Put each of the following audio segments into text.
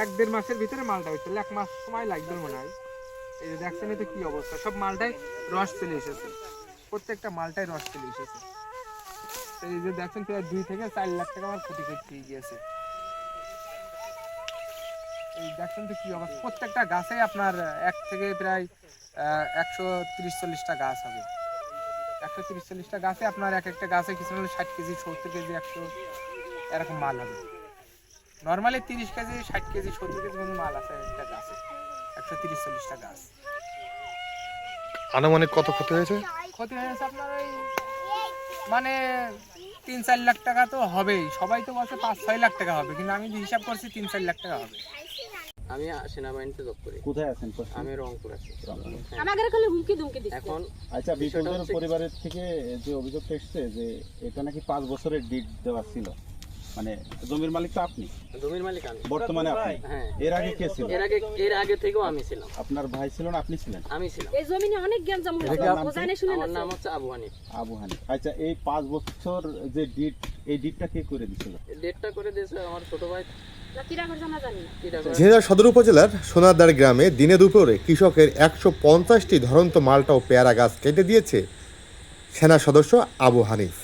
এক দেড় মাসের ভিতরে মালটা হয়েছিল এক মাস সময় লাগবে মনে হয়। এই যে দেখছেন এটা কি অবস্থা? সব মালটাই রস চলে এসেছে। প্রত্যেকটা মালটাই রস চলে এসেছে। এই যে দেখছেন, প্রায় দুই থেকে চার লাখ টাকা আমার ক্ষতি করতে গিয়েছে। এই দেখছেন তো কি অবস্থা? প্রত্যেকটা গাছে আপনার এক থেকে প্রায় একশো তিরিশ চল্লিশটা গাছ হবে। একশো তিরিশ চল্লিশটা গাছে আপনার এক একটা গাছে কিছু ষাট কেজি, সত্তর কেজি, একশো এরকম মাল হবে। নর্মালি তিরিশ কেজি ষাট কেজি সত্তর কেজি মতো মাল আছে একটা গাছে একশো তিরিশ চল্লিশটা গাছ আনুমানিক কত ক্ষতি হয়েছে? ক্ষতি হয়েছে আপনার ওই মানে তিন চার লাখ টাকা তো হবেই। সবাই তো বলছে পাঁচ ছয় লাখ টাকা হবে কিন্তু আমি হিসাব করছি তিন চার লাখ টাকা হবে। আমি সেনাবাহিনীতে জব করি। কোথায় আছেন? প্রশ্ন? আমি রংপুর আছি। হ্যাঁ। আমাদের খালি হুমকি ধুমকি দিচ্ছে। এখন আচ্ছা বিষয়টা পরিবারের থেকে যে অভিযোগ এসছে যে এটা নাকি পাঁচ বছরের ডিট দেওয়া ছিল। মানে জমির মালিক তো আপনি? জমির মালিক আমি। বর্তমানে আপনি? হ্যাঁ। এর আগে কে ছিল এর আগে এর আগে থেকেও আমি ছিলাম। আপনার ভাই ছিল না আপনি ছিলেন? আমি ছিলাম। এই জমিনে অনেক জ্ঞান জামু আপনার নাম ও কি? জানে শুনে আমার নাম হচ্ছে আবু হানিফ। আবু হানি আচ্ছা এই পাঁচ বছর যে ডিট এই ডিটটা কে করে দিছিল ডেটটা করে দিয়েছে আমার ছোট ভাই। ঝিনাইদহ সদর উপজেলার সোনারদার গ্রামে দিনে দুপুরে কৃষকের একশো পঞ্চাশটি ধরন্ত মালটা ও পেয়ারা গাছ কেটে দিয়েছে সেনা সদস্য আবু হানিফ।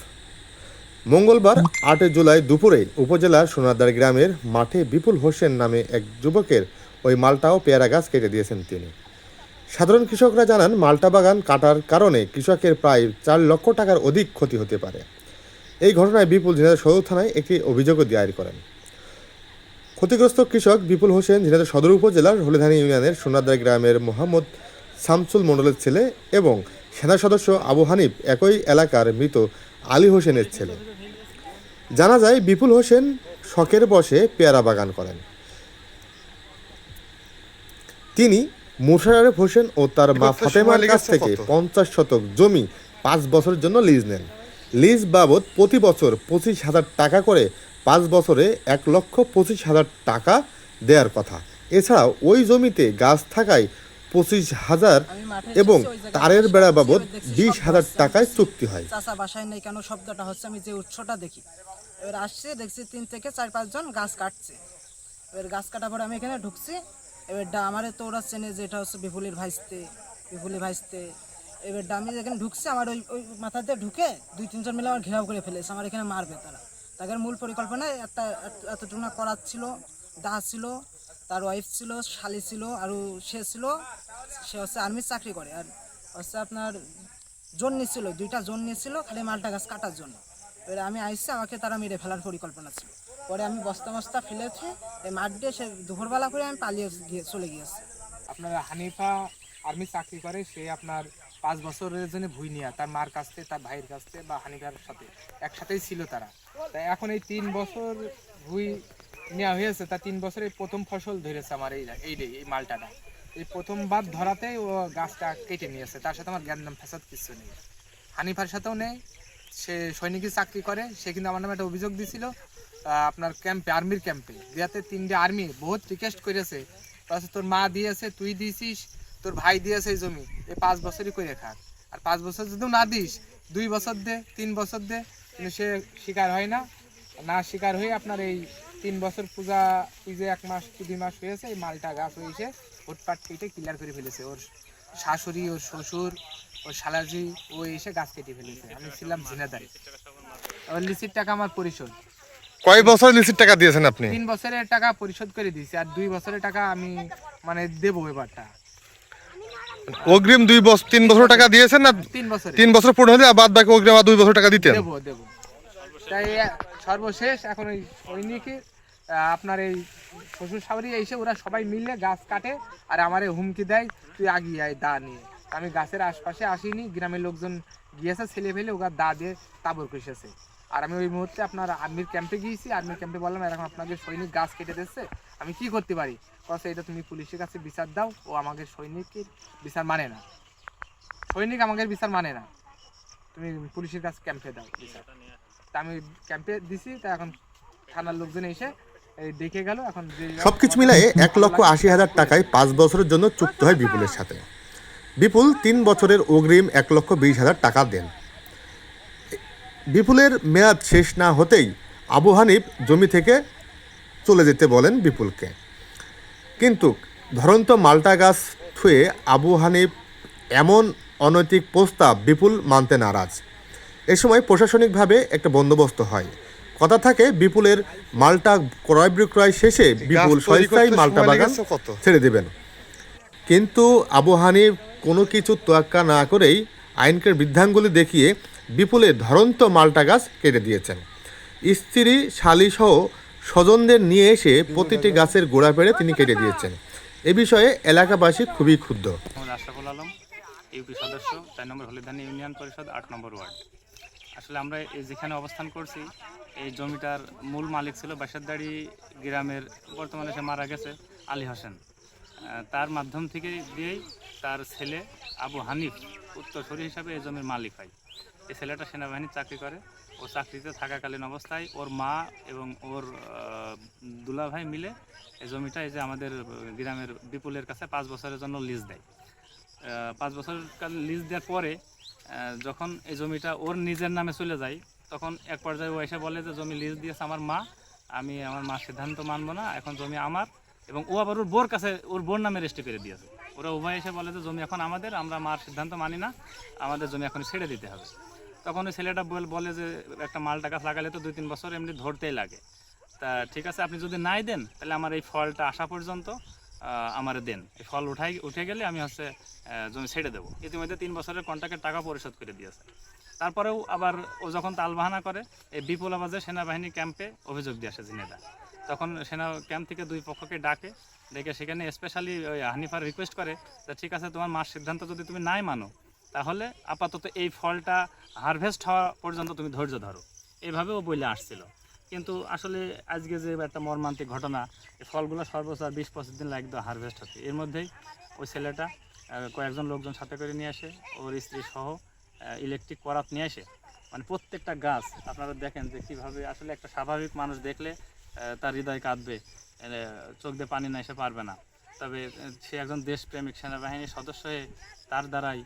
মঙ্গলবার আটই জুলাই দুপুরে উপজেলার সোনাদার গ্রামের মাঠে বিপুল হোসেন নামে এক যুবকের ওই মালটা ও পেয়ারা গাছ কেটে দিয়েছেন তিনি। সাধারণ কৃষকরা জানান, মালটা বাগান কাটার কারণে কৃষকের প্রায় চার লক্ষ টাকার অধিক ক্ষতি হতে পারে। এই ঘটনায় বিপুল ঝিনাইদহ সদর থানায় একটি অভিযোগও দায়ের করেন। ক্ষতিগ্রস্ত কৃষক বিপুল হোসেন ঝিনাইদহ সদর উপজেলার হলিধানি ইউনিয়নের সোনাদার গ্রামের মোহাম্মদ শামসুল মণ্ডলের ছেলে এবং সেনা সদস্য আবু হানিফ একই এলাকার মৃত আলী হোসেনের ছেলে। জানা যায় বিপুল হোসেন শখের বসে পেয়ারা বাগান করেন। তিনি মুশারফ হোসেন ও তার মা ফাতেমার কাছ থেকে পঞ্চাশ শতক জমি পাঁচ বছরের জন্য লিজ নেন। লিজ বাবদ প্রতি বছর পঁচিশ হাজার টাকা করে পাঁচ বছরে এক লক্ষ পঁচিশ হাজার টাকা দেওয়ার কথা। এছাড়াও ওই জমিতে গাছ থাকায় পঁচিশ হাজার এবং তারের বেড়া বাবদ বিশ হাজার টাকায় চুক্তি হয়। চাষা বাসায় নেই কেন? শব্দটা হচ্ছে আমি যে উৎসটা দেখি। এবার আসছে, দেখছি তিন থেকে চার পাঁচজন গাছ কাটছে। এবার গাছ কাটার পরে আমি এখানে ঢুকছি। এবার ডা আমারে তো ওরা চেনে যে এটা হচ্ছে বিপুলির ভাইস্তে বিপুলি ভাইস্তে। এবার ডা আমি এখানে ঢুকছি, আমার ওই ওই মাথা দিয়ে ঢুকে দুই, তিনজন মিলে আমার ঘেরাও করে ফেলেছে। আমার এখানে মারবে তারা। তাদের মূল পরিকল্পনায় একটা এত- এতটুকু না করার ছিল। দা ছিল, তার ওয়াইফ ছিল, শালি ছিল আর সে ছিল। সে হচ্ছে আর্মির চাকরি করে। আর হচ্ছে আপনার জোন নিচ্ছিল দুইটা জোন নিয়েছিল খালি মালটা গাছ কাটার জন্য। এবারে আমি আইসি, আমাকে তারা মেরে ফেলার পরিকল্পনা ছিল। পরে আমি বস্তা বস্তা ফেলেছি এই মাঠ দিয়ে সে দুপুরবেলা করে আমি পালিয়ে গিয়ে চলে গিয়েছি। আপনার হানিফা আর্মি চাকরি করে, সে আপনার পাঁচ বছরের জন্য ভুই নিয়ে তার মার কাছ থেকে, তার ভাইয়ের কাছ থেকে বা হানিফার সাথে, একসাথেই ছিল তারা। তাই এখন এই তিন বছর ভুই নেওয়া হয়েছে, তা তিন বছরে প্রথম ফসল ধরেছে আমার এই এই এই মালটাটা। এই প্রথমবার ধরাতেই ও গাছটা কেটে নিয়েছে, তার সাথে আমার জ্ঞান ফ্যাসাদ কিছু নেই। হানিফার সাথেও নেই সে সৈনিকের চাকরি করে, সে কিন্তু আমার নামে একটা অভিযোগ দিছিল আপনার ক্যাম্পে আর্মির ক্যাম্পে যাতে তিনটে আর্মি বহুত রিকোয়েস্ট করেছে তাছাড়া তোর মা দিয়েছে, তুই দিয়েছিস তোর ভাই দিয়েছে এই জমি এই পাঁচ বছরই করে খাক। আর পাঁচ বছর যদি না দিস, দুই বছর দে, তিন বছর দে, কিন্তু সে শিকার হয় না। না শিকার হয়ে আপনার এই তিন বছর পূজা পুজো এক মাস কি দুই মাস হয়েছে, এই মালটা গাছ হয়েছে ফুটপাট কেটে ক্লিয়ার করে ফেলেছে। ওর শাশুড়ি, ওর শ্বশুর শালাজি ও এসে গাছ কেটে ফেলেছে। আমি ছিলাম ঝিনাদারি লিসির টাকা আমার পরিশোধ। কয় বছর লিসির টাকা দিয়েছেন আপনি? তিন বছরের টাকা পরিশোধ করে দিয়েছি আর দুই বছরের টাকা আমি মানে দেবো এবারটা। অগ্রিম দুই বছর তিন বছর টাকা দিয়েছেন না? তিন বছরে তিন বছর পূর্ণ হলে বাদ বাকি অগ্রিম আর দুই বছর টাকা দিতেন? দেবো দেবো। তাই সর্বশেষ এখন ওই সৈনিকে আপনার এই শ্বশুর শাশুড়ি এসে ওরা সবাই মিলে গাছ কাটে আর আমার হুমকি দেয় তুই আগিয়ে আয় দা নিয়ে। আমি গাছের আশপাশে আসিনি, গ্রামের লোকজন গিয়েছে, ছেলে ফেলে ওরা দা দিয়ে তাবর কষেছে। আর আমি ওই মুহূর্তে আপনার আর্মির ক্যাম্পে গিয়েছি আর্মির ক্যাম্পে বললাম, এরকম আপনাদের সৈনিক গাছ কেটে দিচ্ছে, আমি কি করতে পারি? কছে এটা তুমি পুলিশের কাছে বিচার দাও, ও আমাদের সৈনিকের বিচার মানে না। সৈনিক আমাদের বিচার মানে না। তুমি পুলিশের কাছে ক্যাম্পে দাও বিচার। তা আমি ক্যাম্পে দিছি, তা এখন থানার লোকজন এসে দেখে গেল, এখন সবকিছু মিলাই এক লক্ষ আশি হাজার টাকায় পাঁচ বছরের জন্য চুক্তি হয় বিপুলের সাথে। বিপুল তিন বছরের অগ্রিম এক লক্ষ বিশ হাজার টাকা দেন। বিপুলের মেয়াদ শেষ না হতেই আবু হানিফ জমি থেকে চলে যেতে বলেন বিপুলকে। কিন্তু ধরন্ত মাল্টা গাছ থুয়ে আবু হানিফ এমন অনৈতিক প্রস্তাব বিপুল মানতে নারাজ। এ সময় প্রশাসনিকভাবে একটা বন্দোবস্ত হয়। কথা থাকে বিপুলের মালটা ক্রয় বিক্রয় শেষে বিপুল স্বেচ্ছায় মালটা বাগান ছেড়ে দেবেন। কিন্তু আবু হানিফ কোনো কিছু তোয়াক্কা না করেই আইনকের বৃদ্ধাঙ্গুলি দেখিয়ে বিপুলের ধরন্ত মালটা গাছ কেটে দিয়েছেন। স্ত্রী শালিসহ স্বজনদের নিয়ে এসে প্রতিটি গাছের গোড়া পেড়ে তিনি কেটে দিয়েছেন। এ বিষয়ে এলাকাবাসী খুবই ক্ষুব্ধ। আশরাফুল আলম, ইউপি সদস্য, চার নম্বর হলিদানি ইউনিয়ন পরিষদ, আট নম্বর ওয়ার্ড। আসলে আমরা যেখানে অবস্থান করছি, এই জমিটার মূল মালিক ছিল বাসারদাড়ি গ্রামের, বর্তমানে সে মারা গেছে, আলী হোসেন। তার মাধ্যম থেকে দিয়েই তার ছেলে আবু হানিফ উত্তরসূরি হিসাবে এই জমির মালিক হয়। এই ছেলেটা সেনাবাহিনীর চাকরি করে। ও চাকরিতে থাকাকালীন অবস্থায় ওর মা এবং ওর দুলাভাই মিলে এই জমিটা এই যে আমাদের গ্রামের বিপুলের কাছে পাঁচ বছরের জন্য লিজ দেয়। পাঁচ বছর কাল লিজ দেওয়ার পরে যখন এই জমিটা ওর নিজের নামে চলে যায়, তখন এক পর্যায়ে ও এসে বলে যে, জমি লিজ দিয়েছে আমার মা, আমি আমার মার সিদ্ধান্ত মানবো না, এখন জমি আমার। এবং ও আবার ওর বোর কাছে, ওর বোর নামে রেজিস্ট্রি করে দিয়েছে। ওরা উভয় এসে বলে যে, জমি এখন আমাদের, আমরা মার সিদ্ধান্ত মানি না, আমাদের জমি এখন ছেড়ে দিতে হবে। তখন ওই ছেলেটা বল- যে, একটা মালটা গাছ লাগালে তো দুই তিন বছর এমনি ধরতেই লাগে। তা ঠিক আছে, আপনি যদি নাই দেন, তাহলে আমার এই ফলটা আসা পর্যন্ত আমার দেন। এই ফল উঠাই, উঠে গেলে আমি হচ্ছে জমি ছেড়ে দেবো। ইতিমধ্যে তিন বছরের কন্ট্রাক্টের টাকা পরিশোধ করে দিয়েছে। তারপরেও আবার ও যখন তালবাহানা করে, এই বিপুলাবাজে সেনাবাহিনী ক্যাম্পে অভিযোগ দিয়ে আসে জিনেদা। তখন সেনা ক্যাম্প থেকে দুই পক্ষকে ডাকে, ডেকে সেখানে স্পেশালি ওই হানিফার রিকোয়েস্ট করে যে, ঠিক আছে, তোমার মার সিদ্ধান্ত যদি তুমি নাই মানো, তাহলে আপাতত এই ফলটা হারভেস্ট হওয়া পর্যন্ত তুমি ধৈর্য ধরো। এইভাবেও বলে আসছিল। কিন্তু আসলে আজকে যে একটা মর্মান্তিক ঘটনা ফলগুলো সর্বোচ্চ আর বিশ, পঁচিশ দিন লাগতো হারভেস্ট হতে। এর মধ্যেই ওই ছেলেটা কয়েকজন লোকজন সাথে করে নিয়ে আসে, ওর স্ত্রী সহ ইলেকট্রিক করাত নিয়ে আসে। মানে প্রত্যেকটা গাছ, আপনারা দেখেন যে কীভাবে আসলে একটা স্বাভাবিক মানুষ দেখলে তার হৃদয় কাঁদবে চোখ দিয়ে পানি না এসে পারবে না। তবে সে একজন দেশপ্রেমিক সেনাবাহিনীর সদস্য হয়ে তার দ্বারাই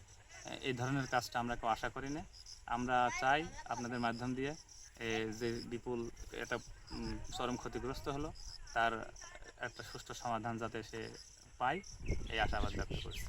এই ধরনের কাজটা আমরা কেউ আশা করি না। আমরা চাই আপনাদের মাধ্যম দিয়ে যে বিপুল উম, চরম ক্ষতিগ্রস্ত হলো তার একটা সুষ্ঠু সমাধান যাতে সে পায় এই আশাবাদ ব্যক্ত করছি।